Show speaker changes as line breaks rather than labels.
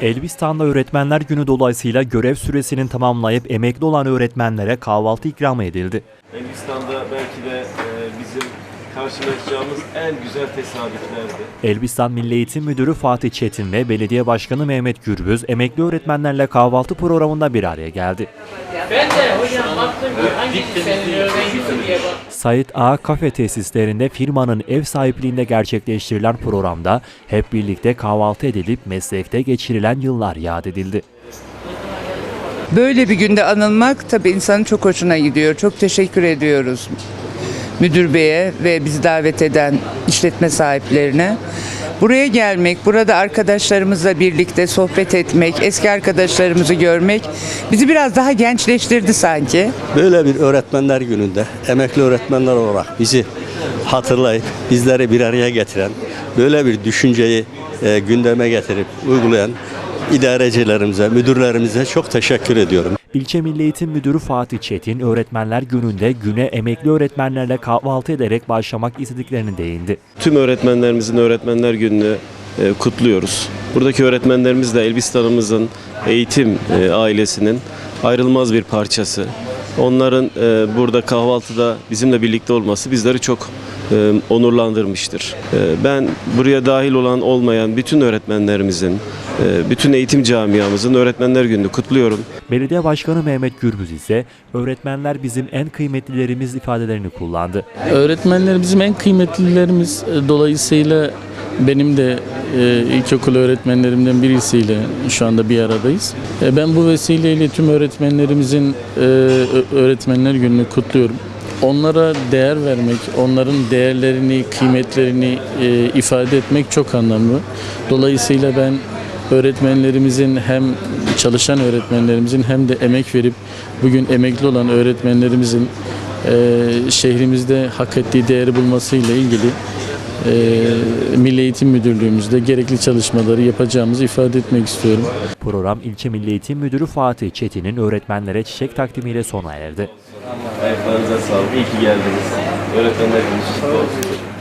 Elbistan'da Öğretmenler Günü dolayısıyla görev süresinin tamamlayıp emekli olan öğretmenlere kahvaltı ikram edildi.
Elbistan'da belki de e, bizim karşılaşacağımız en güzel tesadüflerdi.
Elbistan Milli Eğitim Müdürü Fatih Çetin ve Belediye Başkanı Mehmet Gürbüz emekli öğretmenlerle kahvaltı programında bir araya geldi.
Ben de hocam baktım ki hangisi senin öğrencisi diye bak.
Sait Ağa kafe tesislerinde firmanın ev sahipliğinde gerçekleştirilen programda hep birlikte kahvaltı edilip meslekte geçirilen yıllar yad edildi.
Böyle bir günde anılmak tabii insanın çok hoşuna gidiyor. Çok teşekkür ediyoruz müdür beye ve bizi davet eden işletme sahiplerine. Buraya gelmek, burada arkadaşlarımızla birlikte sohbet etmek, eski arkadaşlarımızı görmek bizi biraz daha gençleştirdi sanki.
Böyle bir öğretmenler gününde emekli öğretmenler olarak bizi hatırlayıp bizleri bir araya getiren, böyle bir düşünceyi e, gündeme getirip uygulayan idarecilerimize, müdürlerimize çok teşekkür ediyorum.
İlçe Milli Eğitim Müdürü Fatih Çetin, Öğretmenler Günü'nde güne emekli öğretmenlerle kahvaltı ederek başlamak istediklerini değindi.
Tüm öğretmenlerimizin Öğretmenler Günü'nü e, kutluyoruz. Buradaki öğretmenlerimiz de Elbistan'ımızın eğitim e, ailesinin ayrılmaz bir parçası. Onların e, burada kahvaltıda bizimle birlikte olması bizleri çok onurlandırmıştır. Ben buraya dahil olan olmayan bütün öğretmenlerimizin, bütün eğitim camiamızın Öğretmenler Günü'nü kutluyorum.
Belediye Başkanı Mehmet Gürbüz ise öğretmenler bizim en kıymetlilerimiz ifadelerini kullandı.
Öğretmenler bizim en kıymetlilerimiz E, dolayısıyla benim de e, ilkokul öğretmenlerimden birisiyle şu anda bir aradayız. E, ben bu vesileyle tüm öğretmenlerimizin e, öğretmenler gününü kutluyorum. Onlara değer vermek, onların değerlerini, kıymetlerini e, ifade etmek çok anlamlı. Dolayısıyla ben öğretmenlerimizin hem çalışan öğretmenlerimizin hem de emek verip bugün emekli olan öğretmenlerimizin e, şehrimizde hak ettiği değeri bulmasıyla ilgili e, Milli Eğitim Müdürlüğümüzde gerekli çalışmaları yapacağımızı ifade etmek istiyorum.
Program İlçe Milli Eğitim Müdürü Fatih Çetin'in öğretmenlere çiçek takdimiyle sona erdi.
Ayaklarınıza sağlık. İyi ki geldiniz. Öğretmenler Günü kutlu olsun.